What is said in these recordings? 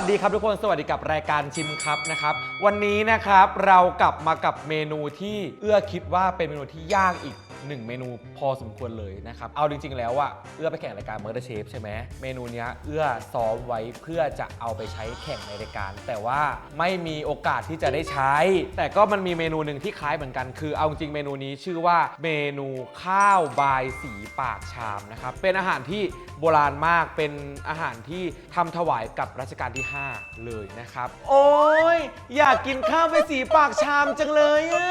วัสดีครับทุกคนสวัสดีกับรายการชิมครับนะครับ วันนี้นะครับเรากลับมากับเมนูที่เอื้อคิดว่าเป็นเมนูที่ยากอีก หนึ่งเมนูพอสมควรเลยนะครับ เอาจริง ๆ แล้วอะเอื้อไปแข่งรายการ Murder Chef ใช่ไหมเมนูเนี้ยเอื้อซ้อมไว้เพื่อจะเอาไปใช้แข่งในรายการ แต่ว่าไม่มีโอกาสที่จะได้ใช้ แต่ก็มันมีเมนูหนึ่งที่คล้ายเหมือนกัน คือเอาจริงเมนูนี้ชื่อว่าเมนูข้าวบายสีปากชามนะครับ เป็นอาหารที่โบราณมากเป็นอาหารที่ทำถวายกับรัชกาลที่ 5 เลยนะครับ โอ้ยอยากกินข้าวใบสีปากชามจังเลยอะ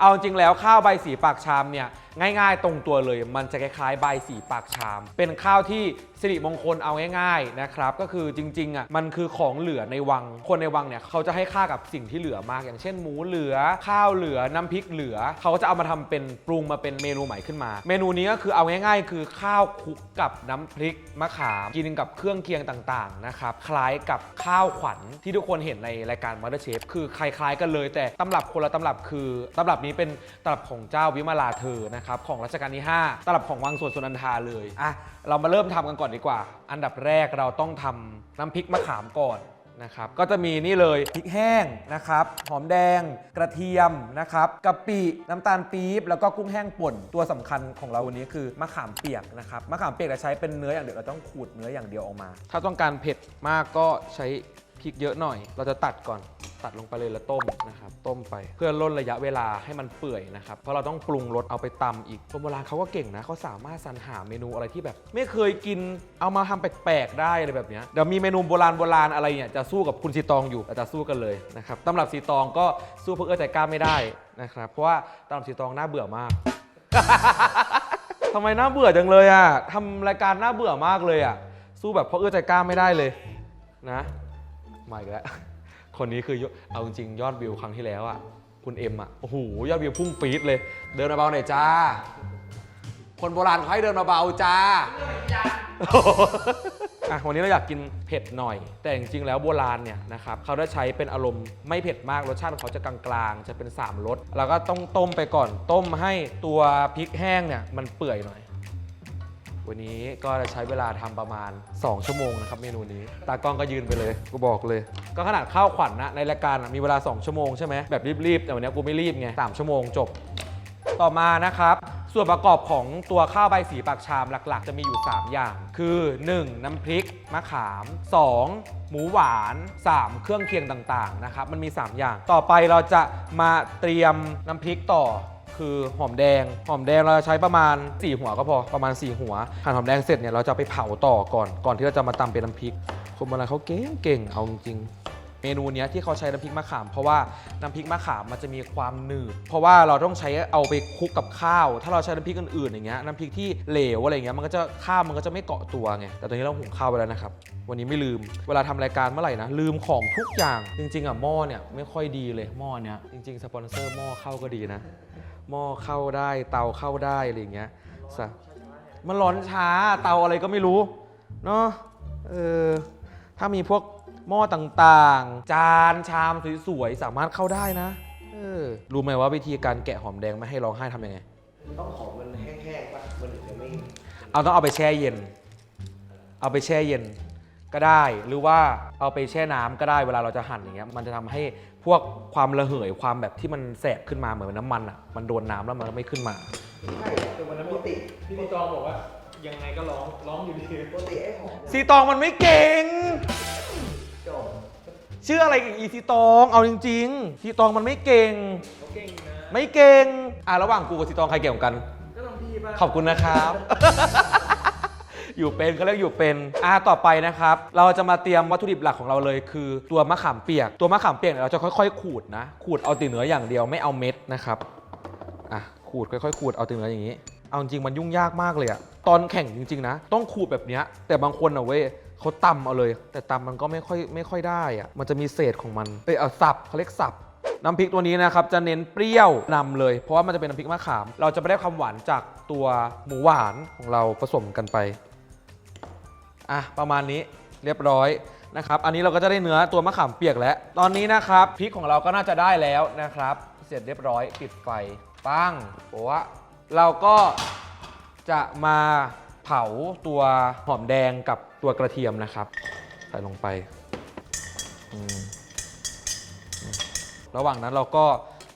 เอาจริงแล้วข้าวใบสีปากชามามเนี่ย ง่าย ๆ ตรงตัวเลย มันจะคล้ายๆใบสีปากชาม เป็นข้าวที่สิริมงคลเอาง่ายๆนะครับก็คือจริงๆอะมันคือของเหลือในวัง คนในวังเนี่ยเขาจะให้ค่ากับสิ่งที่เหลือมาก อย่างเช่นหมูเหลือ ข้าวเหลือน้ำพริกเหลือ เขาก็จะเอามาทำเป็นปรุงมาเป็นเมนูใหม่ขึ้นมา เมนูนี้ก็คือเอาง่าย ๆ คือข้าวคลุกกับน้ำพริกมะขามกินกับเครื่องเคียงต่างๆนะครับคล้ายกับข้าวขวัญที่ทุกคนเห็นในรายการ Mother Chef คือคล้ายๆ กันเลย แต่ตำรับคนละตำรับคือตำรับนี้เป็นตำรับของเจ้าวิมาลาเธอนะครับของรัชกาลที่ 5ตำรับของวังสวนสุนันทาเลยอะเรามาเริ่มทำกันก่อนดีกว่า อันดับแรกเราต้องทำน้ำพริกมะขามก่อนนะครับก็จะมีนี่เลยพริกแห้งนะครับหอมแดงกระเทียมนะครับกะปิน้ำตาลปี๊บแล้วก็กุ้งแห้งป่นตัวสำคัญของเราวันนี้คือมะขามเปียกนะครับมะขามเปียกจะใช้เป็นเนื้ออย่างเดียวเราต้องขูดเนื้ออย่างเดียวออกมา ถ้าต้องการเผ็ดมากก็ใช้ ริกเยอะหน่อย เราจะตัดก่อนตัดลงไปเลยแล้วต้มนะครับ ต้มไปเพื่อลดระยะเวลาให้มันเปื่อยนะครับ เพราะเราต้องปรุงรสเอาไปตำอีกคนโบราณเขาก็เก่งนะเขาสามารถสรรหาเมนูอะไรที่แบบ ไม่เคยกินเอามาทำแปลกๆได้อะไรแบบนี้เดี๋ยวมีเมนูโบราณโบราณอะไรเนี่ยจะสู้กับคุณซีตองอยู่เราจะสู้กันเลยนะครับตำรับซีตองก็สู้เพวกเอื้อใจกล้าไม่ได้นะครับ เพราะว่าตำรับซีตองน่าเบื่อมากทำไมน่าเบื่อจังเลยอะทำรายการน่าเบื่อมากเลยอะ สู้แบบเพ่อเอื้อใจกล้าไม่ได้เลยนะ มาอีกแล้ว คนนี้คือยเอาจริงยอดวิวครั้งที่แล้วอะคุณเอ็มอะโอ้โหยอดวิวพุ่งปี๊ดเลย เดินมาเบาหน่อยจ้า คนโบราณเขาให้เดินมาเบาจ้าอะวันนี้เราอยากกินเผ็ดหน่อย แต่จริงๆแล้วโบราณเนี่ยนะครับเขาได้ใช้เป็นอารมณ์ไม่เผ็ดมากรสชาติของเขาจะกลางๆ จะเป็น3รสแล้วก็ต้องต้มไปก่อนต้มให้ตัวพริกแห้งเนี่ยมันเปื่อยหน่อย วันนี้ก็จะใช้เวลาทำประมาณ 2 ชั่วโมงนะครับเมนูนี้ ตากล้องก็ยืนไปเลยกูบอกเลย ก็ขนาดข้าวขวัญนะในรายการมีเวลา 2 ชั่วโมงใช่ไหมแบบรีบๆแต่วันนี้กูไม่รีบไง3ชั่วโมงจบ ต่อมานะครับส่วนประกอบของตัวข้าวใบสีปากชามหลักๆ จะมีอยู่ 3 อย่าง คือ 1. น้ำพริก มะขาม 2. หมูหวาน 3. เครื่องเคียงต่างๆนะครับมันมี 3 อย่าง ต่อไปเราจะมาเตรียมน้ำพริกต่อ คือหอมแดง หอมแดงเราจะใช้ประมาณ 4 หัวก็พอประมาณ 4 หัวหั่นหอมแดงเสร็จเนี่ยเราจะไปเผาต่อก่อนก่อนที่เราจะมาตำเป็นน้ำพริก คนโบราณเขาเก่งเก่งเอาจริงเมนูเนี้ยที่เขาใช้น้ำพริกมะขาม เพราะว่าน้ำพริกมะขามมันจะมีความหนืด เพราะว่าเราต้องใช้เอาไปคลุกกับข้าว ถ้าเราใช้น้ำพริกอื่นๆอย่างเงี้ยน้ำพริกที่เหลวอะไรเงี้ยมันก็จะข้าวมันก็จะไม่เกาะตัวไงแต่ตอนนี้เราหุงข้าวไปแล้วนะครับวันนี้ไม่ลืม เวลาทำรายการเมื่อไหร่นะลืมของทุกอย่าง จริง ๆอะหม้อเนี่ยไม่ค่อยดีเลยหม้อเนี้ยจริงๆสปอนเซอร์หม้อเข้าก็ดีนะ หม้อเข้าได้เตาเข้าได้อะไรอย่างเงี้ยสะมันร้อนช้าเตาอะไรก็ไม่รู้เนาะเออถ้ามีพวกหม้อต่างๆ จานชามสวยๆสามารถเข้าได้นะเออรู้ไหมว่าวิธีการแกะหอมแดงไม่ให้ร้องไห้ทำยังไง ต้องของมันแห้งๆป่ะมันถึงจะไม่เอาต้องเอาไปแช่เย็น เอาไปแช่เย็นก็ได้ หรือว่าเอาไปแช่น้ำก็ได้เวลาเราจะหั่นอย่างเงี้ยมันจะทำให้ พวกความระเหยความแบบที่มันแสบขึ้นมาเหมือนน้ำมันอะมันโดนน้ำแล้วมันก็ไม่ขึ้นมา ใช่แต่วันนั้นปกติพี่จองบอกว่ายังไงก็ร้องร้องอยู่ดีปกติไอ้หอมเนี่ยซีตองมันไม่เก่ง จบชื่ออะไรอีกอีซีตองเอาจริงๆซีตองมันไม่เก่ง เขาเก่งนะไม่เก่งอะระหว่างกูกับซีตองใครเก่งกว่ากัน ก็ต้องพี่ป่ะขอบคุณนะครับ อยู่เป็นเขาเรียกอยู่เป็นอ่าต่อไปนะครับ เราจะมาเตรียมวัตถุดิบหลักของเราเลย คือตัวมะขามเปียก ตัวมะขามเปียกเนี่ยเราจะค่อยๆ ขูดนะ ขูดเอาตีเนื้ออย่างเดียวไม่เอาเม็ดนะครับอะขูดค่อยๆ ขูดเอาตีเนื้ออย่างนี้ เอาจริงๆมันยุ่งยากมากเลยอะตอนแข่งจริง ๆ นะ ต้องขูดแบบเนี้ยแต่บางคนอะเว้ยเขาตำเอาเลย แต่ตำมันก็ไม่ค่อยไม่ค่อยได้อะมันจะมีเศษของมันเอยเอาสับเขาเรียกสับน้ำพริกตัวนี้นะครับจะเน้นเปรี้ยวนำเลย เพราะว่ามันจะเป็นน้ำพริกมะขาม เราจะไม่ได้ความหวานจากตัวหมูหวานของเราผสมกันไป อะประมาณนี้เรียบร้อยนะครับ อันนี้เราก็จะได้เนื้อตัวมะขามเปียกแล้ว ตอนนี้นะครับพริกของเราก็น่าจะได้แล้วนะครับ เสร็จเรียบร้อยปิดไฟปั้งโอ้วะเราก็จะมาเผาตัวหอมแดงกับตัวกระเทียมนะครับ ใส่ลงไป ระหว่างนั้นเราก็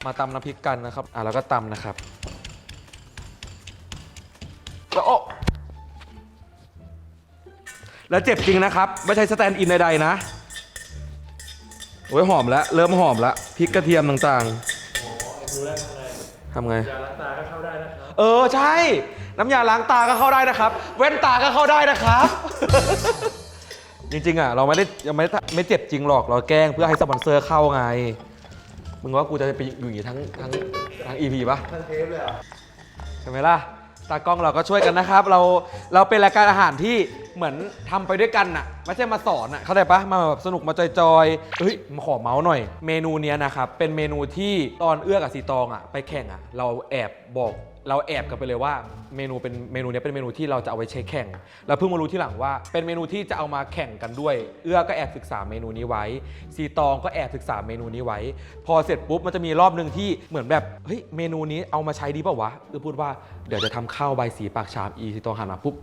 มาตำน้ำพริกกันนะครับ อะเราก็ตำนะครับแล้วโอ้ แล้วเจ็บจริงนะครับ ไม่ใช่สแตนด์อินใดๆนะ โอ้ยหอมแล้ว เริ่มหอมแล้วพริกกระเทียมต่างรู้แล้วทำไงๆทำไงยาล้างตาก็เข้าได้นะครับ เออใช่ น้ำยาล้างตาก็เข้าได้นะครับแว่นตาก็เข้าได้นะครับ จริงๆอะเราไม่ได้ยังไม่ได้ไม่เจ็บจริงหรอกเราแกล้งเพื่อให้สปอนเซอร์เข้าไง มึงว่ากูจะไปอยู่อย่างนี้ทั้งทั้งทั้ง EP ปะทั้งเทปเลยเหรอ ใช่ไหมล่ะ ตากล้องเราก็ช่วยกันนะครับ เราเราเป็นรายการอาหารที่ เหมือนทำไปด้วยกันน่ะ ไม่ใช่มาสอนน่ะเข้าใจปะมาแบบสนุกมาจอยๆเฮ้ยมาขอเมาส์หน่อย เมนูเนี้ยนะครับ เป็นเมนูที่ตอนเอื้อกับสีตองอะไปแข่งอะ เราแอบบอก เราแอบกันไปเลยว่าเมนูเป็นเมนูเนี้ยเป็นเมนูที่เราจะเอาไว้ใช้แข่งแล้วเพิ่งมารู้ที่หลังว่า เป็นเมนูที่จะเอามาแข่งกันด้วย เอื้อก็แอบศึกษาเมนูนี้ไว้ซีตองก็แอบศึกษาเมนูนี้ไว้ พอเสร็จปุ๊บมันจะมีรอบหนึ่งที่เหมือนแบบเฮ้ยเมนูนี้เอามาใช้ดีเปล่าวะเอื้อพูดว่าเดี๋ยวจะทำข้าวใบสีปากชามอีซีตองหันมาปุ๊บ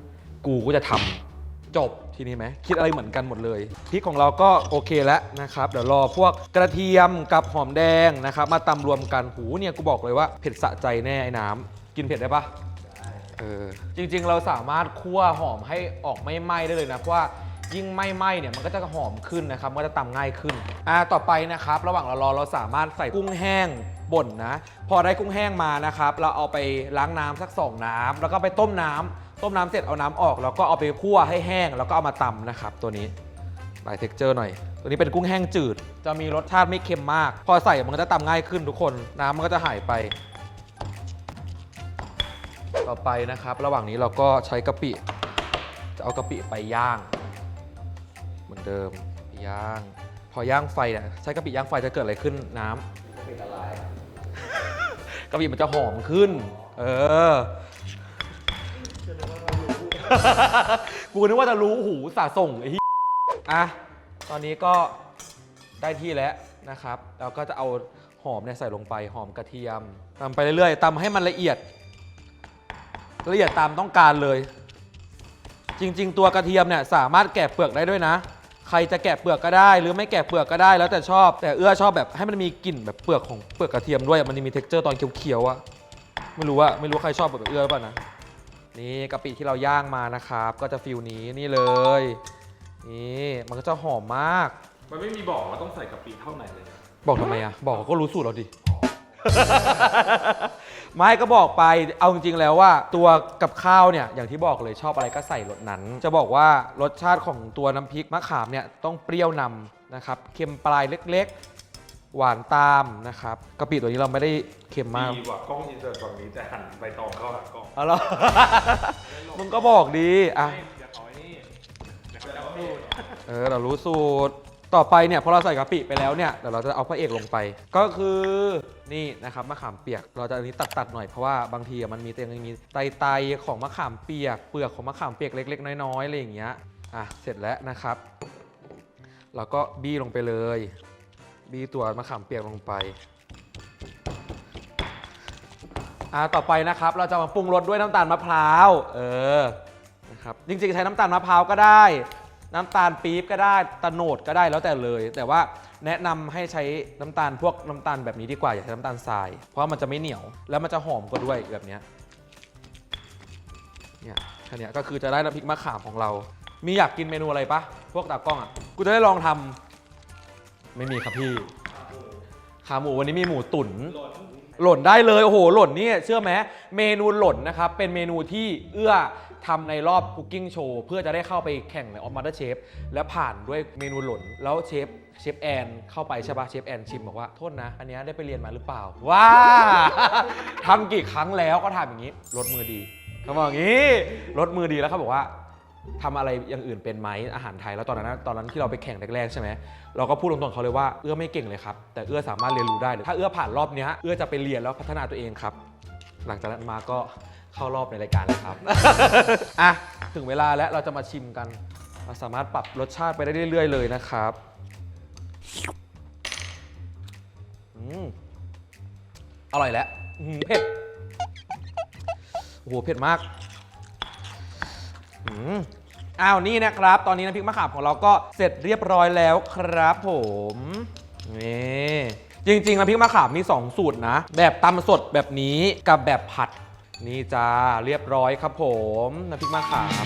กูก็จะทำ จบทีนี้ไหมคิดอะไรเหมือนกันหมดเลยพริกของเราก็โอเคแล้วนะครับเดี๋ยวรอพวกกระเทียมกับหอมแดงนะครับมาตำรวมกันหูเนี่ยกูบอกเลยว่าเผ็ดสะใจแน่ไอ้น้ำกินเผ็ดได้ปะเออจริงๆ เราสามารถคั่วหอมให้ออกไม่ไหม้ได้เลยนะเพราะว่ายิ่งไม่ไหม้เนี่ยมันก็จะหอมขึ้นนะครับมันก็จะตำง่ายขึ้นอ่าต่อไปนะครับ ระหว่างเรารอเราสามารถใส่กุ้งแห้งบ่นนะ พอได้กุ้งแห้งมานะครับ เราเอาไปล้างน้ำสักสองน้ำแล้วก็ไปต้มน้ำ ต้มน้ำเสร็จเอาน้ำออกแล้วก็เอาไปคั่วให้แห้งแล้วก็เอามาตำนะครับ ตัวนี้หลายเท็กเจอร์หน่อย ตัวนี้เป็นกุ้งแห้งจืด จะมีรสชาติไม่เค็มมาก พอใส่มันก็จะตำง่ายขึ้นทุกคน น้ำมันก็จะหายไป ต่อไปนะครับ ระหว่างนี้เราก็ใช้กะปิ จะเอากะปิไปย่าง เหมือนเดิมไปย่าง พอย่างไฟเนี่ยใช้กะปิย่างไฟจะเกิดอะไรขึ้นน้ำเป็นอะไรกะปิมันจะหอมขึ้น เออ กูนึกว่าจะรู้หูสาส่งไอ้เหี้ยอะ ตอนนี้ก็ได้ที่แล้วนะครับ เราก็จะเอาหอมเนี่ยใส่ลงไปหอมกระเทียมตำไปเรื่อยๆตำให้มันละเอียด ละเอียดตามต้องการเลย จริง ๆ ตัวกระเทียมเนี่ยสามารถแกะเปลือกได้ด้วยนะ ใครจะแกะเปลือกก็ได้ หรือไม่แกะเปลือกก็ได้ แล้วแต่ชอบ แต่เอื้อชอบแบบให้มันมีกลิ่นแบบเปลือกของเปลือกกระเทียมด้วยมันจะมีเท็กเจอร์ตอนเขียวๆอะไม่รู้ว่าไม่รู้ใครชอบแบบเอื้อหรือเปล่านะ นี่กะปิที่เราย่างมานะครับ ก็จะฟิลนี้นี่เลย นี่มันก็จะหอมมาก มันไม่มีบอกว่าต้องใส่กะปิเท่าไหร่เลยบอกทำไมอะบอกเขาก็รู้สูตรเราดิ ไม่ก็บอกไป เอาจริงๆแล้วว่า ตัวกับข้าวเนี่ยอย่างที่บอกเลยชอบอะไรก็ใส่รสนั้น จะบอกว่ารสชาติของตัวน้ำพริกมะขามเนี่ยต้องเปรี้ยวนำนะครับ เค็มปลายเล็ก ๆ หวานตามนะครับกะปิตัวนี้เราไม่ได้เค็มมากดีกว่ากล้องอินเสิร์ตฝั่งนี้แต่หันใบตองเข้าหากล้องเอาเหรอมึงก็บอกดีอะอย่าขอไอ้นี่อย่าขอจะพูดเออเรารู้สูตร ต่อไปเนี่ยพอเราใส่กะปิไปแล้วเนี่ยเดี๋ยวเราจะเอาพระเอกลงไป ก็คือนี่นะครับมะขามเปียก เราจะอันนี้ตัดตัดๆหน่อยเพราะว่าบางทีอะมันมีเตียงมีไตไตๆของมะขามเปียก เปลือกของมะขามเปียกเล็ก ๆ น้อยๆอะไรอย่างเงี้ยอะเสร็จแล้วนะครับเราก็บี้ลงไปเลย บีตัวมะขามเปียกลงไป อะต่อไปนะครับ เราจะมาปรุงรสด้วยน้ำตาลมะพร้าว เออ นะครับ จริงๆ ใช้น้ำตาลมะพร้าวก็ได้ น้ำตาลปี๊บก็ได้ตะโนดก็ได้แล้วแต่เลย แต่ว่าแนะนำให้ใช้น้ำตาลพวกน้ำตาลแบบนี้ดีกว่า อย่าใช้น้ำตาลทราย เพราะว่ามันจะไม่เหนียว แล้วมันจะหอมกว่าด้วยแบบเนี้ย เนี่ยแค่นี้ก็คือจะได้น้ำพริกมะขามของเรา มีอยากกินเมนูอะไรปะ พวกตากล้องอะ กูจะได้ลองทำ ไม่มีครับพี่ ขาหมูวันนี้มีหมูตุ๋นหล่นได้เลยโอ้โหหล่นนี่เชื่อไหมเมนูหล่นนะครับ เป็นเมนูที่เอื้อทำในรอบคุกกิ้งโชว์เพื่อจะได้เข้าไปแข่งในออฟมาเ r อร์เชฟและผ่านด้วยเมนูหล่น แล้วเชฟเชฟแอนเข้าไปใช่ปะเชฟแอนชิมบอกว่าโทษนะ อันเนี้ยได้ไปเรียนมาหรือเปล่า ว้าทำกี่ครั้งแล้วก็ทำอย่างนี้ลดมือดีเขาบอกอย่างนี้ลดมือดีแล้วเขาบอกว่า ทำอะไรอย่างอื่นเป็นไหมอาหารไทย แล้วตอนนั้นตอนนั้นที่เราไปแข่งแรกๆใช่ไหมเราก็พูดตรงๆเขาเลยว่าเอื้อไม่เก่งเลยครับ แต่เอื้อสามารถเรียนรู้ได้ถ้าเอื้อผ่านรอบนี้เอื้อจะไปเรียนแล้วพัฒนาตัวเองครับ หลังจากนั้นมาก็เข้ารอบในรายการเลยครับอะถึงเวลาแล้วเราจะมาชิมกันเราสามารถปรับรสชาติไปได้เรื่อย ๆ เลยนะครับอืมอร่อยแล้วอื้อหือเผ็ดโอ้โหเผ็ดมาก อืมอ้าวนี่นะครับ ตอนนี้น้ำพริกมะขามของเราก็เสร็จเรียบร้อยแล้วครับผมนี่จริงๆน้ำพริกมะขามมี 2 สูตรนะ แบบตำสดแบบนี้กับแบบผัด นี่จ้าเรียบร้อยครับผมน้ำพริกมะขาม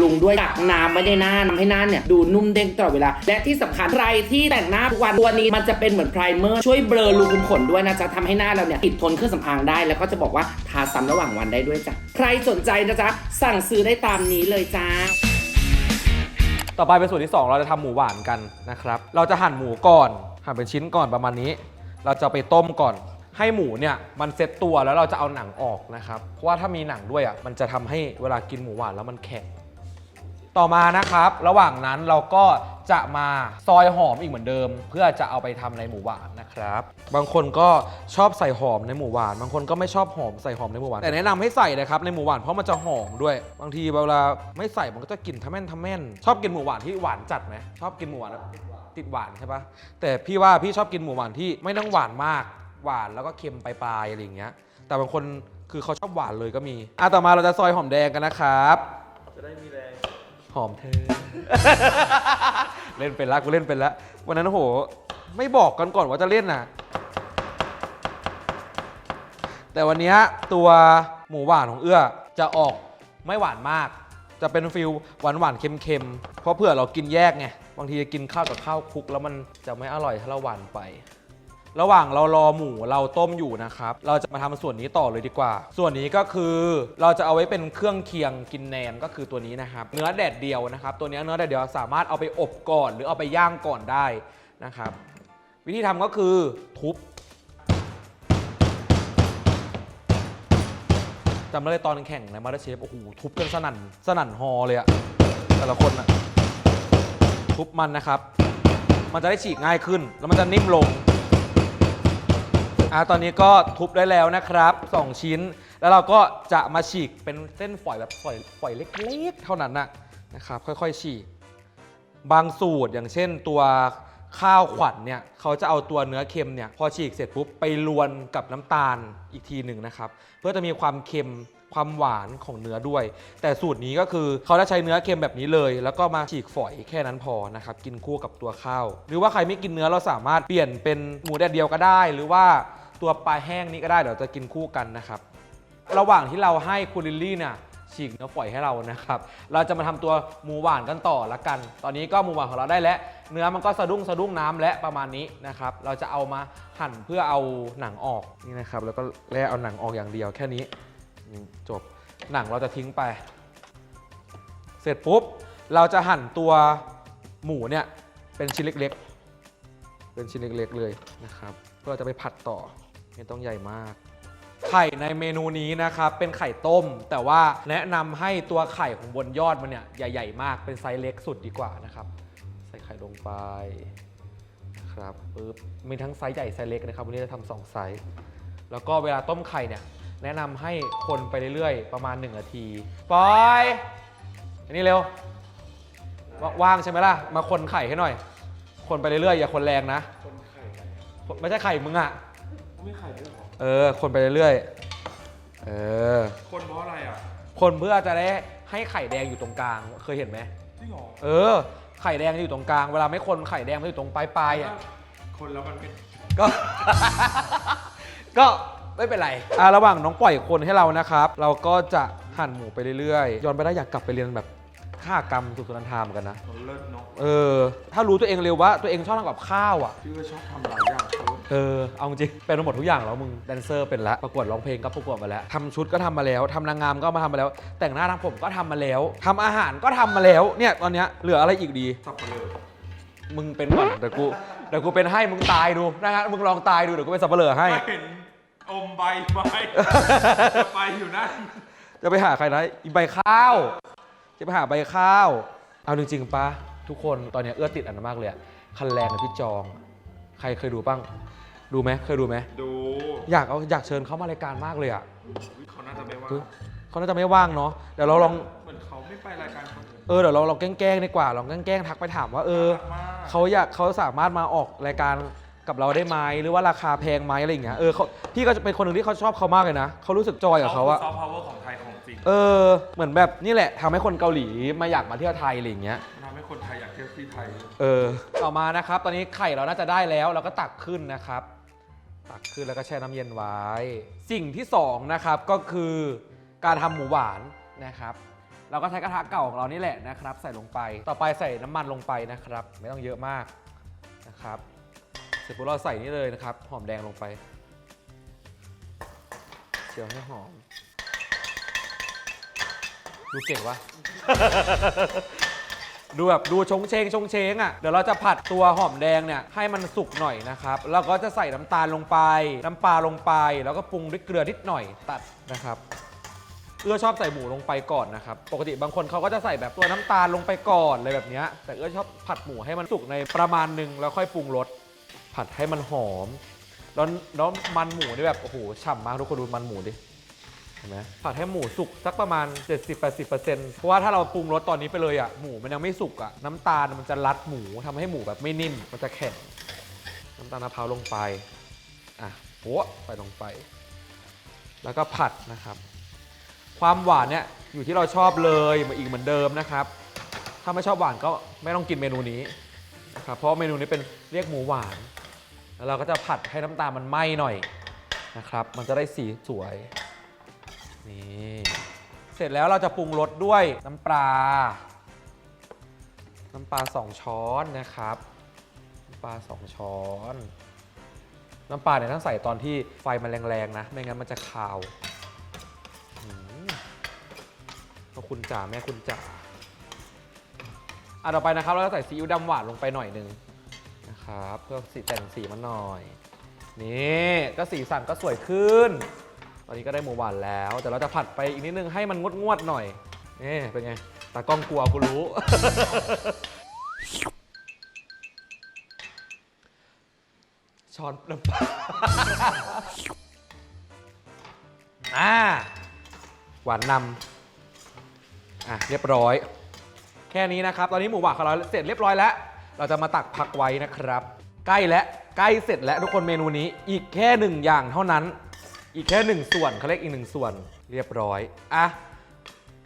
ำรุงด้วยกักน้ำไว้ในหน้าทำให้หน้าเนี่ยดูนุ่มเด้งตลอดเวลา และที่สำคัญใครที่แต่งหน้าทุกวันตัวนี้มันจะเป็นเหมือนไพรเมอร์ช่วยเบลอรูขุมขนด้วยนะจ๊ะทำให้หน้าเราเนี่ยติดทนเครื่องสำอางได้ แล้วก็จะบอกว่าทาซ้ำระหว่างวันได้ด้วยจ้ะใครสนใจนะจ๊ะสั่งซื้อได้ตามนี้เลยจ้าต่อไปเป็นส่วนที่ 2 เราจะทำหมูหวานกันนะครับ เราจะหั่นหมูก่อนหั่นเป็นชิ้นก่อนประมาณนี้ เราจะไปต้มก่อน ให้หมูเนี่ยมันเซ็ตตัวแล้วเราจะเอาหนังออกนะครับ เพราะว่าถ้ามีหนังด้วยอะมันจะทำให้เวลากินหมูหวานแล้วมันแข็ง ต่อมานะครับ ระหว่างนั้นเราก็จะมาซอยหอมอีกเหมือนเดิม เพื่อจะเอาไปทำในหมูหวานนะครับ บางคนก็ชอบใส่หอมในหมูหวาน บางคนก็ไม่ชอบหอมใส่หอมในหมูหวานแต่แนะนำให้ใส่นะครับในหมูหวานเพราะมันจะหอมด้วย บางทีเวลาไม่ใส่มันก็จะกลิ่นทะแม่นทะแม่น ชอบกินหมูหวานที่หวานจัดไหมชอบกินหมูหวานติดหวานใช่ปะแต่พี่ว่าพี่ชอบกินหมูหวานที่ไม่ต้องหวานมากหวานแล้วก็เค็มปลายๆอะไรอย่างเงี้ย แต่บางคนคือเขาชอบหวานเลยก็มีอะต่อมาเราจะซอยหอมแดงกันนะครับจะได้มี หอมเธอ เล่นเป็นละกูเล่นเป็นละวันนั้นโห ไม่บอกกันก่อนว่าจะเล่นน่ะแต่วันนี้ตัวหมูหวานของเอื้อจะออกไม่หวานมาก จะเป็นฟิลหวานหวานๆเค็มๆเพราะเผื่อเรากินแยกไงบางทีจะกินข้าวกับข้าวคลุก แล้วมันจะไม่อร่อยถ้าเราหวานไป ระหว่างเรารอหมูเราต้มอยู่นะครับ เราจะมาทำส่วนนี้ต่อเลยดีกว่า ส่วนนี้ก็คือเราจะเอาไว้เป็นเครื่องเคียงกินแหนมก็คือตัวนี้นะครับ เนื้อแดดเดียวนะครับ ตัวนี้เนื้อแดดเดียวสามารถเอาไปอบก่อน หรือเอาไปย่างก่อนได้นะครับ วิธีทำก็คือทุบจำได้เลยตอนแข่งในมา s เชฟโอ้โหทุบกันสนั่นสนั่นฮอเลยอะแต่ละคนอะทุบมันนะครับ มันจะได้ฉีกง่ายขึ้น แล้วมันจะนิ่มลง อะตอนนี้ก็ทุบได้แล้วนะครับ 2 ชิ้น แล้วเราก็จะมาฉีกเป็นเส้นฝอยแบบฝอยฝอยเล็กๆ เท่านั้นนะนะครับ ค่อยๆฉีก บางสูตรอย่างเช่นตัวข้าวขวัญเนี่ยเขาจะเอาตัวเนื้อเค็มเนี่ยพอฉีกเสร็จปุ๊บไปลวนกับน้ำตาลอีกทีหนึ่งนะครับ เพื่อจะมีความเค็มความหวานของเนื้อด้วย แต่สูตรนี้ก็คือเขาจะใช้เนื้อเค็มแบบนี้เลย แล้วก็มาฉีกฝอยแค่นั้นพอนะครับกินคู่กับตัวข้าว หรือว่าใครไม่กินเนื้อเราสามารถเปลี่ยนเป็นหมูแดดเดียวก็ได้ หรือว่า ตัวปลาแห้งนี้ก็ได้เดี๋ยวจะกินคู่กันนะครับ ระหว่างที่เราให้คุณลิลลี่เนี่ยฉีกเนื้อฝอยให้เรานะครับ เราจะมาทำตัวหมูหวานกันต่อละกัน ตอนนี้ก็หมูหวานของเราได้แล้ว เนื้อมันก็สะดุ้งสะดุ้งน้ำและประมาณนี้นะครับ เราจะเอามาหั่นเพื่อเอาหนังออกนี่นะครับ แล้วก็แล่เอาหนังออกอย่างเดียวแค่นี้จบ หนังเราจะทิ้งไป เสร็จปุ๊บ เราจะหั่นตัวหมูเนี่ยเป็นชิ้นเล็กๆ เป็นชิ้นเล็กๆเลยนะครับ เพื่อจะไปผัดต่อ ไม่ต้องใหญ่มาก ไข่ในเมนูนี้นะครับเป็นไข่ต้ม แต่ว่าแนะนำให้ตัวไข่ของบนยอดมันเนี่ยใหญ่ ๆ มากเป็นไซส์เล็กสุดดีกว่านะครับ ใส่ไข่ลงไปนะครับปึ๊บมีทั้งไซส์ใหญ่ไซส์เล็กนะครับวันนี้จะทำสองไซส์แล้วก็เวลาต้มไข่เนี่ยแนะนำให้คนไปเรื่อยๆ ประมาณ 1 นาทีปอยอันนี้เร็ววว่างใช่ไหมล่ะ มาคนไข่ให้หน่อย คนไปเรื่อยๆ อย่าคนแรงนะ คนไข่ไก่ไม่ใช่ไข่มึงอะ ไม่ไข่ด้วยเหรอเออ คนไปเรื่อยๆ เออ คนเพราะอะไรอะคนเพื่อจะได้ให้ไข่แดงอยู่ตรงกลาง เคยเห็นไหม จริงเหรอเออ ไข่แดงจะอยู่ตรงกลาง เวลาไม่คนไข่แดงมันอยู่ตรงปลายปลายๆอะ คนแล้วมันเป็นก็ ก็ไม่เป็นไรอะระหว่างน้องปล่อยคนให้เรานะครับ เราก็จะหั่นหมูไปเรื่อยๆ ย้อนไปได้อยากกลับไปเรียนแบบ ข้ากรรมสุขนันทามอนกันนะ คนเลิศเนาะเออ ถ้ารู้ตัวเองเร็วว่าตัวเองชอบทำกับข้าวอะพี่ก็ชอบทำหลายอย่างเขาเออ เอาจริง เป็นมาหมดทุกอย่างแล้วมึง แดนเซอร์เป็นละ ประกวดร้องเพลงก็ประกวดมาแล้ว ทำชุดก็ทำมาแล้ว ทำนางงามก็มาทำมาแล้ว แต่งหน้าทำผมก็ทำมาแล้ว ทำอาหารก็ทำมาแล้ว เนี่ยตอนเนี้ยเหลืออะไรอีกดี สับปะเลอมึงเป็นก่อนเดี๋ยวกูเดี๋ยวกูเป็นให้มึงตายดูนะฮะมึงลองตายดูเดี๋ยวกูเป็นสับเปลือให้ ไม่เห็นอมใบไม้ จะไปอยู่นั่นจะไปหาใครนะอีใบข้าว จะไปหาใบข้าว เอาจริงๆปะทุกคนตอนเนี้ยเอื้อติดอันนั้นมากเลยอะคันแรงกับพี่จอง ใครเคยดูบ้าง ดูไหมเคยดูไหมดูอยากเอาอยากเชิญเขามารายการมากเลยอะเขาน่าจะไม่ว่าคือเขาน่าจะไม่ว่างเนาะเดี๋ยวเราลองเหมือนเขาไม่ไปรายการคนอื่น เออเดี๋ยวเราลองแกล้งๆดีกว่าลองแกล้งๆทักไปถามว่าเออน่ารักมาก เขาอยากเขาสามารถมาออกรายการกับเราได้ไหมหรือว่าราคาแพงไหมอะไรอย่างเงี้ยเออเขาพี่ก็จะเป็นคนหนึ่งที่เขาชอบเขามากเลยนะเขารู้สึกจอยกับเขาอะซอฟต์พาวเวอร์ของไทยของจ ริงเออ เหมือนแบบนี่แหละทำให้คนเกาหลีมาอยากมาเที่ยวไทยอะไรอย่างเงี้ย ทำให้คนไทยอยากเที่ยวที่ไทย เออ ต่อมานะครับ ตอนนี้ไข่เราน่าจะได้แล้ว เราก็ตักขึ้นนะครับ ตักขึ้นแล้วก็แช่น้ำเย็นไว้ สิ่งที่สองนะครับก็คือการทำหมูหวานนะครับ เราก็ใช้กระทะเก่าของเรานี่แหละนะครับ ใส่ลงไป ต่อไปใส่น้ำมันลงไปนะครับ ไม่ต้องเยอะมากนะครับ เสร็จปุ๊บเราใส่นี่เลยนะครับ หอมแดงลงไปเจียวให้หอม ดูเก่งวะ ดูแบบดูชงเชงชงเชงอะ เดี๋ยวเราจะผัดตัวหอมแดงเนี่ยให้มันสุกหน่อยนะครับ แล้วก็จะใส่น้ำตาลลงไป น้ำปลาลงไป แล้วก็ปรุงด้วยเกลือนิดหน่อยตัดนะครับ เอื้อชอบใส่หมูลงไปก่อนนะครับ ปกติบางคนเขาก็จะใส่แบบตัวน้ำตาลลงไปก่อนเลยแบบเนี้ยแต่เอื้อชอบผัดหมูให้มันสุกในประมาณหนึ่งแล้วค่อยปรุงรส ผัดให้มันหอม แล้วแล้วมันหมูนี่แบบโอ้โหฉ่ำมากทุกคนดูมันหมูดิ เห็นไหมผัดให้หมูสุกสักประมาณ 70-80%เพราะว่าถ้าเราปรุงรสตอนนี้ไปเลยอะหมูมันยังไม่สุกอะน้ำตาลมันจะรัดหมูทำให้หมูแบบไม่นิ่มมันจะแข็งน้ำตาลมะพร้าวลงไปอะโอ้ใส่ลงไป แล้วก็ผัดนะครับ ความหวานเนี่ยอยู่ที่เราชอบเลยมือนอีกเหมือนเดิมนะครับ ถ้าไม่ชอบหวานก็ไม่ต้องกินเมนูนี้นะครับเพราะเมนูนี้เป็นเรียกหมูหวาน แล้วเราก็จะผัดให้น้ำตาลมันไหม้หน่อยนะครับ มันจะได้สีสวย นี่เสร็จแล้วเราจะปรุงรสด้วยน้ำปลา น้ำปลาสองช้อนนะครับ น้ำปลาสองช้อน น้ำปลาเนี่ยต้องใส่ตอนที่ไฟมันแรงๆนะ ไม่งั้นมันจะคาวขอบคุณจ่าแม่คุณจ่าอะต่อไปนะครับ เราจะใส่ซีอิ๊วดำหวานลงไปหน่อยหนึงนะครับ เพื่อสีแต่งสีมันหน่อย นี่ก็สีสันก็สวยขึ้น อนนี้ก็ได้หมูหวานแล้ว แต่เราจะผัดไปอีกนิดนึงให้มันงวดงวดๆหน่อยนี่เป็นไงตากล้องกลัวกูรู้ ช้อนน้ำปลาอ่าหวานนำอะเรียบร้อย แค่นี้นะครับ ตอนนี้หมูหวานของเราเสร็จเรียบร้อยแล้ว เราจะมาตักพักไว้นะครับ ใกล้แล้วใกล้เสร็จแล้วทุกคนเมนูนี้อีกแค่หนึ่งอย่างเท่านั้น อีกแค่หนึ่งส่วนเขาเรียกอีกหนึ่งส่วนเรียบร้อยอะ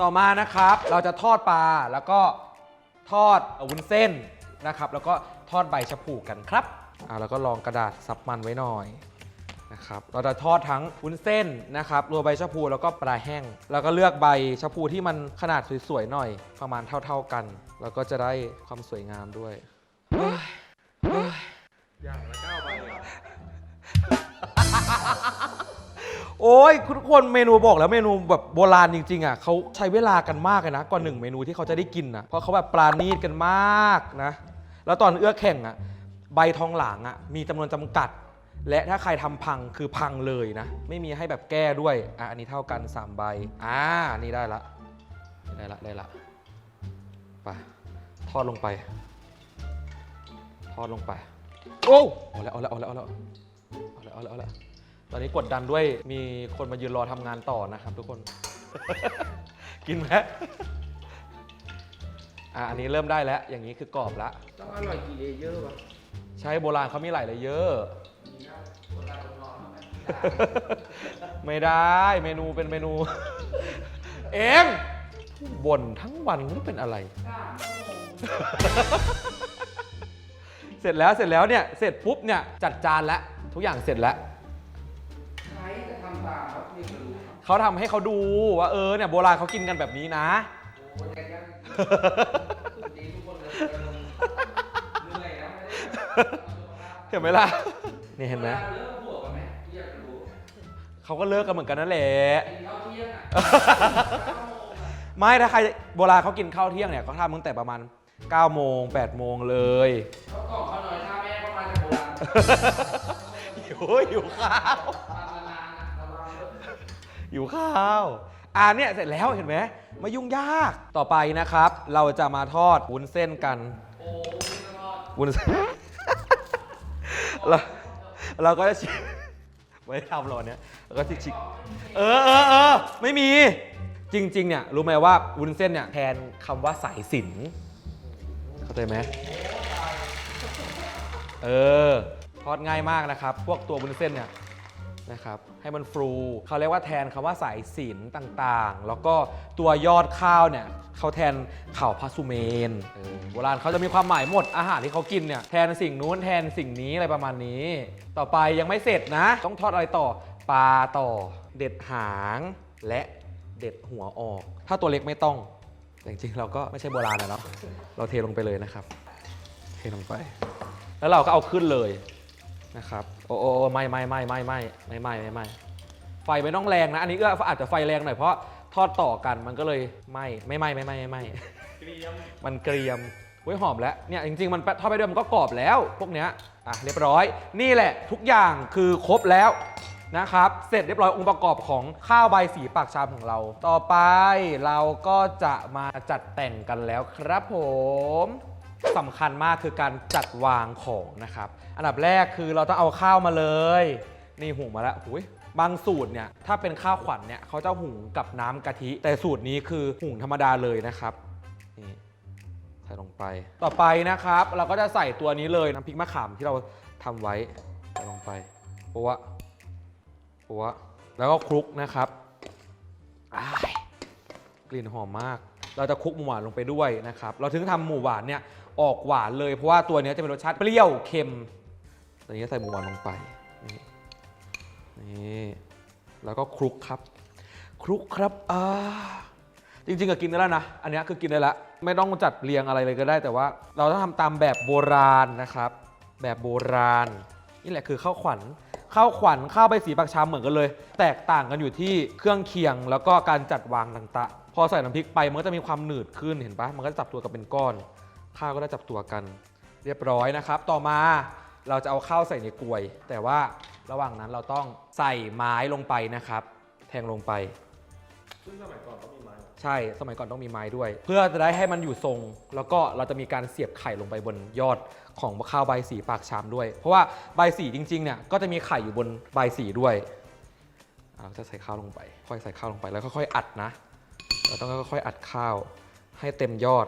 ต่อมานะครับ เราจะทอดปลาแล้วก็ทอดวุ้นเส้นนะครับ แล้วก็ทอดใบชะพูกันครับอะแล้วก็ลองกระดาษซับมันไว้หน่อยนะครับเราจะทอดทั้งวุ้นเส้นนะครับรวมใบชะพูแล้วก็ปลาแห้ง แล้วก็เลือกใบชะพูที่มันขนาดสวยๆหน่อย ประมาณเท่า ๆกัน แล้วก็จะได้ความสวยงามด้วยเฮ้ยเฮ้ยอย่างละเก้า โอ้ยทุกคนเมนูบอกแล้วเมนูแบบโบราณจริงๆอะเขาใช้เวลากันมากเลยนะกว่าหนึ่งเมนูที่เขาจะได้กินนะเพราะเขาแบบปราณีตกันมากนะ แล้วตอนเอื้อแข่งอะใบทองหลางอะมีจำนวนจำกัด และถ้าใครทำพังคือพังเลยนะ ไม่มีให้แบบแก้ด้วยอะอันนี้เท่ากัน3ใบอ่านี่ได้ละได้ละได้ละไปทอดลงไป ทอดลงไป โอ้เอาล้วเอาแล้วเอาแล้วเอาแล้วเอาแล้วเอาแล้วเอาแล้ว ตอนนี้กดดันด้วยมีคนมายืนรอทำงานต่อนะครับทุกคน กินไหมอะอันนี้เริ่มได้แล้ว อย่างนี้คือกรอบละ ต้องอร่อยกี่เลเยอร์วะใช่โบราณเขามีหลายเลเยอร์ไม่ได้เมนูเป็นเมนู เองบ่นทั้งวันไม่รู้เป็นอะไร เสร็จแล้วเสร็จแล้วเนี่ย เสร็จปุ๊บเนี่ย จัดจานแล้วทุกอย่างเสร็จแล้ว เขาทำให้เขาดูว่าเออเนี่ยโบราณเขากินกันแบบนี้นะโอ้ยยังดีทุกคนเลยเหนื่อยนะไม่ได้เห็นไหมล่ะนี่เห็นไหมเขาก็เลิกกันเหมือนกันนั่นแหละไม่ถ้าใครโบราณเขากินข้าวเที่ยงเนี่ยเขาทำตั้งแต่ประมาณ9โมง8โมงเลยเขากล่องเขาหน่อยถ้าแม่ก็มาจากโบราณหิวหิวข้าว อะหิวข้าวอ่าเนี่ยเสร็จแล้วเห็นไหมไม่ยุ่งยากต่อไปนะครับ เราจะมาทอดวุ้นเส้นกันโอ้ยตลอดวุ้นเส้นเราเราก็จะชิมไม่ทำหรอเนี้ยแล้วก็ชิกเออเออเออไม่มีจริง ๆ เนี่ย รู้ไหมว่าวุ้นเส้นเนี่ยแทนคำว่าสายสินเข้าใจไหมเออทอดง่ายมากนะครับ พวกตัววุ้นเส้นเนี่ย นะครับให้มันฟรูเขาเรียกว่าแทนคำว่าสายสินต่างๆ แล้วก็ตัวยอดข้าวเนี่ยเขาแทนเข่าพระสุเมนโบราณเขาจะมีความหมายหมดอาหารที่เขากินเนี่ยแทนสิ่งนู้นแทนสิ่งนี้อะไรประมาณนี้ ต่อไปยังไม่เสร็จนะ ต้องทอดอะไรต่อปลาต่อ เด็ดหางและเด็ดหัวออก ถ้าตัวเล็กไม่ต้องแต่จริงๆเราก็ไม่ใช่โบราณนะเนาะเราเทลงไปเลยนะครับ เทลงไป แล้วเราก็เอาขึ้นเลย นะครับโอ้โอ้โอ้ไม่ไม่ไม่ไม่ไม่ไม่ไม่ไม่ไม่ไฟไม่ต้องแรงนะ อันนี้ก็อาจจะไฟแรงหน่อยเพราะทอดต่อกันมันก็เลยไม่ไม่ไม่ไม่ไม่ไม่ไม่มันเกรียมเว้ยหอมแล้วเนี่ยจริงๆมันทอดไปด้วยมันก็กรอบแล้ว พวกเนี้ยอะเรียบร้อย นี่แหละทุกอย่างคือครบแล้วนะครับ เสร็จเรียบร้อยองค์ประกอบของข้าวใบสีปากชามของเรา ต่อไปเราก็จะมาจัดแต่งกันแล้วครับผม สำคัญมากคือการจัดวางของนะครับ อันดับแรกคือเราต้องเอาข้าวมาเลย นี่หุงมาแล้วหุยบางสูตรเนี่ยถ้าเป็นข้าวขวัญเนี่ยเขาจะหุงกับน้ำกะทิ แต่สูตรนี้คือหุงธรรมดาเลยนะครับนี่ใส่ลงไป ต่อไปนะครับ เราก็จะใส่ตัวนี้เลยน้ำพริกมะขามที่เราทำไว้ใส่ลงไปปัวปัวแล้วก็คลุกนะครับอ้ายกลิ่นหอมมาก เราจะคลุกหมูหวานลงไปด้วยนะครับ เราถึงทำหมูหวานเนี่ย ออกหวานเลยเพราะว่าตัวเนี้ยจะเป็นรสชาติเปรี้ยวเค็มตอนนี้ใส่หมูหวานลงไปนี่นี่แล้วก็คลุกครับ คลุกครับอ่าจริงๆก็กินได้แล้วนะ อันเนี้ยคือกินได้แล้วไม่ต้องจัดเรียงอะไรเลยก็ได้แต่ว่า เราต้องทำตามแบบโบราณนะครับ แบบโบราณ นี่แหละคือข้าวขวัญข้าวขวัญข้าวใบสีปักชามเหมือนกันเลย แตกต่างกันอยู่ที่เครื่องเคียงแล้วก็การจัดวางต่างๆพอใส่น้ำพริกไปมันก็จะมีความหนืดขึ้นเห็นปะมันก็จะจับตัวกันเป็นก้อน ข้าวก็ได้จับตัวกัน เรียบร้อยนะครับ ต่อมาเราจะเอาข้าวใส่ในกลวย แต่ว่าระหว่างนั้นเราต้องใส่ไม้ลงไปนะครับ แทงลงไป ซึ่งสมัยก่อนก็มีไม้ใช่สมัยก่อนต้องมีไม้ด้วย เพื่อจะได้ให้มันอยู่ทรง แล้วก็เราจะมีการเสียบไข่ลงไปบนยอดของข้าวใบสีปากชามด้วย เพราะว่าใบสีจริงๆเนี่ยก็จะมีไข่อยู่บนใบสีด้วยอ่าเราจะใส่ข้าวลงไป ค่อยใส่ข้าวลงไปแล้วค่อยๆอัดนะ เราต้องค่อยๆอัดข้าวให้เต็มยอด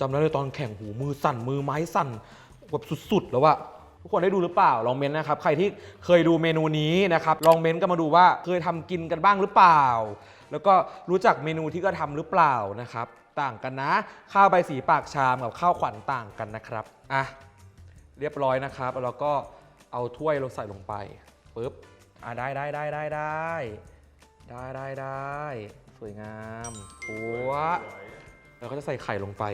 จำได้เลยตอนแข่งหูมือสั่นมือไม้สั่นแบบสุดๆ แล้วว่าทุกคนได้ดูหรือเปล่าลองเม้นต์นะครับ ใครที่เคยดูเมนูนี้นะครับลองเม้นต์กันมาดูว่าเคยทำกินกันบ้างหรือเปล่า แล้วก็รู้จักเมนูที่ก็ทำหรือเปล่านะครับ ต่างกันนะ ข้าวใบสีปากชามกับข้าวขวัญต่างกันนะครับอะเรียบร้อยนะครับ แล้วก็เอาถ้วยเราใส่ลงไปปุ๊บอะได้ได้ได้ได้ได้ได้ได้ได้สวยงามปัวเราก็จะใส่ไข่ลงไป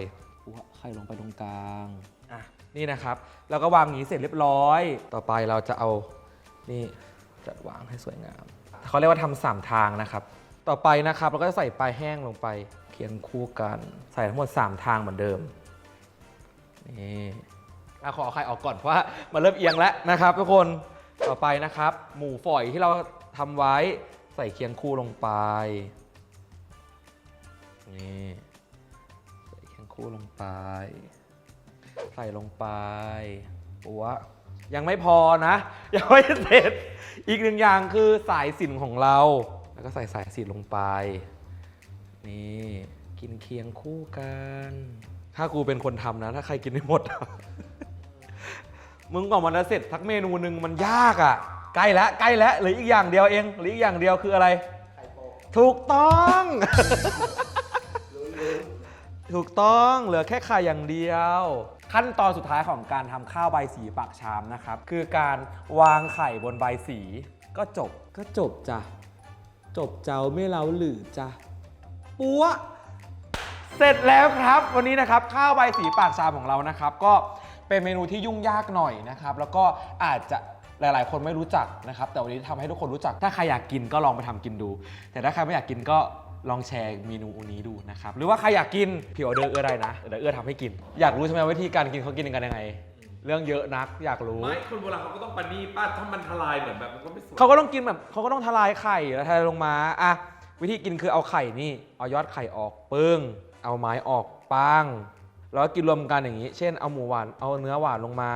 ปัวไข่ลงไปตรงกลาง อะนี่นะครับ แล้วก็วางอย่างนี้เสร็จเรียบร้อย ต่อไปเราจะเอานี่จัดวางให้สวยงามเขาเรียกว่าทำสามทางนะครับ ต่อไปนะครับเราก็จะใส่ปลายแห้งลงไปเคียงคู่กัน ใส่ทั้งหมด 3 ทางเหมือนเดิมนี่อะขอเอาไข่ออกก่อนเพราะว่ามันเริ่มเอียงแล้วนะครับทุกคนต่อไปนะครับ หมูฝอยที่เราทำไว้ใส่เคียงคู่ลงไปนี่ คียงคู่ลงไป ใส่ลงไปปัวยังไม่พอนะ ยังไม่เสร็จ อีกหนึ่งอย่างคือสายสิญจนของเรา แล้วก็ใส่สายสิญจนลงไป นี่กินเคียงคู่กัน ถ้ากูเป็นคนทำนะ ถ้าใครกินไม่หมด มึงกว่ามันจะเสร็จทักเมนูหนึ่งมันยากอะ ใกล้แล้วใกล้แล้วเหลืออีกอย่างเดียวเองเหลืออีกอย่างเดียวคืออะไร ถูกต้อง ถูกต้องเหลือแค่ไข่อย่างเดียว ขั้นตอนสุดท้ายของการทำข้าวใบสีปากชามนะครับ คือการวางไข่บนใบสี ก็จบก็จบจ้ะ จบเจ้าไม่เล้าหรือจ้ะปัวเสร็จแล้วครับ วันนี้นะครับข้าวใบสีปากชามของเรานะครับ ก็เป็นเมนูที่ยุ่งยากหน่อยนะครับ แล้วก็อาจจะหลาย ๆ คนไม่รู้จักนะครับ แต่วันนี้ทำให้ทุกคนรู้จัก ถ้าใครอยากกินก็ลองไปทำกินดู แต่ถ้าใครไม่อยากกินก็ ลองแชร์เมนูนี้ดูนะครับ หรือว่าใครอยากกินผิวออเดอร์เอื้อได้นะเดี๋ยวเอื้อทำให้กิน อยากรู้ใช่ไหมวิธีการกินเขากินกันยังไง เรื่องเยอะนักอยากรู้ ไม่คนโบราณเขาก็ต้องปานี่ป้าถ้ามันทลายเหมือนแบบมันก็ไม่สวยเขาก็ต้องกินแบบเขาก็ต้องทลายไข่แล้วทลายลงมาอะวิธีกินคือเอาไข่นี่เอายอดไข่ออกปึ้ง เอาไม้ออกปังแล้วก็กินรวมกันอย่างนี้ เช่นเอาหมูหวานเอาเนื้อหวานลงมา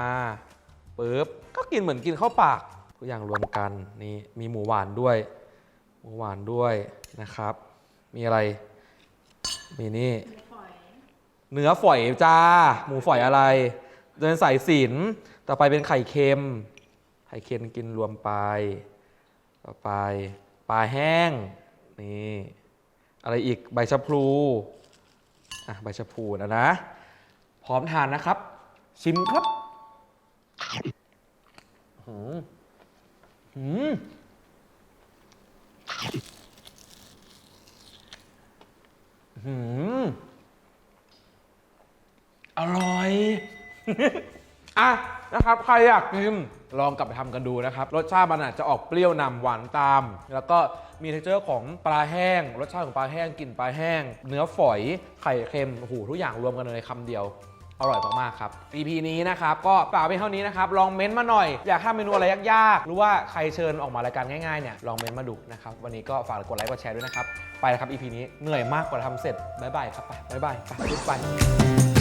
ปึ๊บก็กินเหมือนกินข้าวปากทุกอย่างรวมกันนี่มีหมูหวานด้วย หมูหวานด้วยนะครับ มีอะไร มีนี่ เนื้อฝอยจ้า หมูฝอยอะไร เดินสายสินต่อไปเป็นไข่เค็ม ไข่เค็มกินรวมไป ต่อไปปลาแห้ง นี่ อะไรอีกใบชะพลูอะใบชะพลูนะนะ พร้อมทานนะครับ ชิมครับหืมหืม หืมอร่อย อะนะครับ ใครอยากชิมลองกลับไปทำกันดูนะครับ รสชาติมันอาจจะออกเปรี้ยวนำหวานตาม แล้วก็มีเทคเจอร์ของปลาแห้ง รสชาติของปลาแห้งกลิ่นปลาแห้ง เนื้อฝอยไข่เค็มโอ้โหทุกอย่างรวมกันในคำเดียว อร่อยมากๆครับ EP นี้นะครับก็ฝากไปเท่านี้นะครับ ลองเม้นต์มาหน่อย อยากทำเมนูอะไรยากๆ หรือว่าใครเชิญออกมารายการง่ายๆเนี่ยลองเม้นต์มาดูนะครับ วันนี้ก็ฝากกดไลค์กดแชร์ด้วยนะครับ ไปแล้วครับ EP นี้เหนื่อยมากกว่าทำเสร็จบ๊ายบายครับไปบ๊ายบายไปไป